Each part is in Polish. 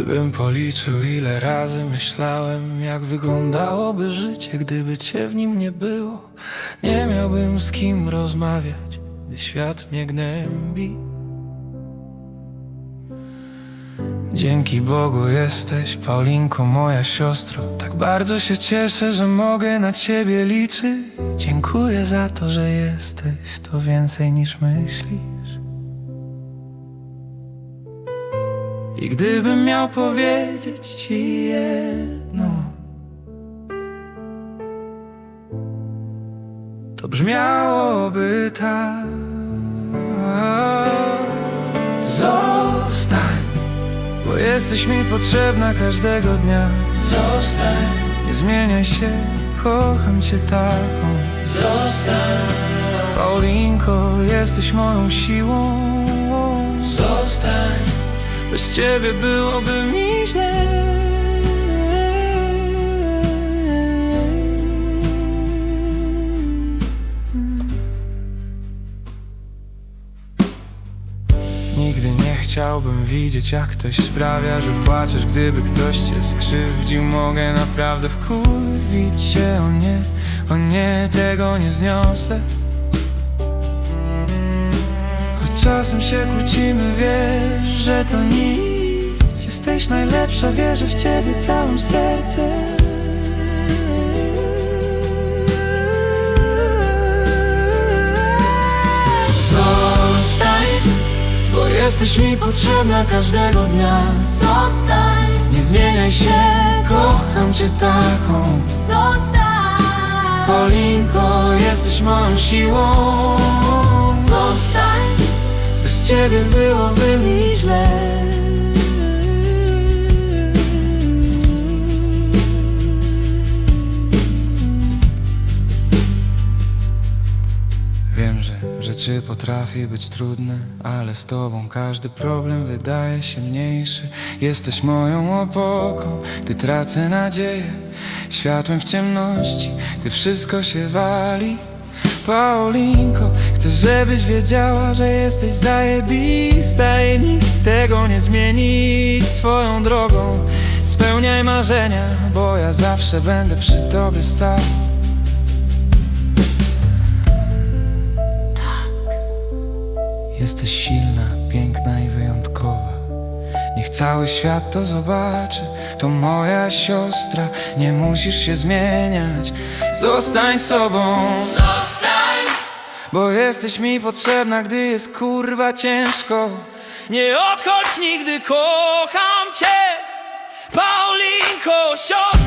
Gdybym policzył ile razy myślałem Jak wyglądałoby życie, gdyby cię w nim nie było. Nie miałbym z kim rozmawiać, gdy świat mnie gnębi. Dzięki Bogu jesteś, Paulinko, moja siostro. Tak bardzo się cieszę, że mogę na ciebie liczyć. Dziękuję za to, że jesteś, to więcej niż myślisz I gdybym miał powiedzieć ci jedno To brzmiałoby tak. Zostań Bo jesteś mi potrzebna każdego dnia. Zostań. Nie zmieniaj się, kocham cię taką. Zostań. Paulinko, jesteś moją siłą. Zostań bez ciebie byłoby mi źle. Nigdy nie chciałbym widzieć jak ktoś sprawia, że płaczesz Gdyby ktoś cię skrzywdził. Mogę naprawdę wkurwić się O nie, o nie, tego nie zniosę czasem się kłócimy, wiesz, że to nic. Jesteś najlepsza, wierzę w ciebie całym sercem. Zostań, bo jesteś mi potrzebna każdego dnia. Zostań, Nie zmieniaj się, kocham cię taką. Zostań, Paulinko, jesteś moją siłą. Zostań, ciebie byłoby mi źle Wiem, że rzeczy potrafi być trudne, ale z tobą każdy problem wydaje się mniejszy. Jesteś moją opoką, gdy tracę nadzieję, światłem w ciemności, gdy wszystko się wali. Paulinko, chcę, żebyś wiedziała, że jesteś zajebista i nikt tego nie zmieni swoją drogą. Spełniaj marzenia, bo ja zawsze będę przy tobie stał. Jesteś silna, piękna i wyjątkowa. Niech cały świat to zobaczy. To moja siostra, nie musisz się zmieniać. Zostań sobą, zostań, bo jesteś mi potrzebna, gdy jest kurwa ciężko. Nie odchodź nigdy, kocham cię. Paulinko, siostro,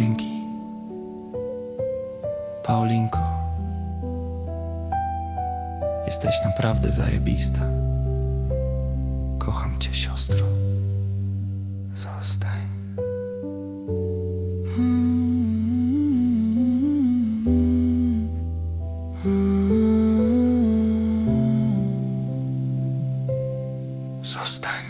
Dzięki. Paulinko Jesteś naprawdę zajebista. Kocham cię siostro. Zostań. Zostań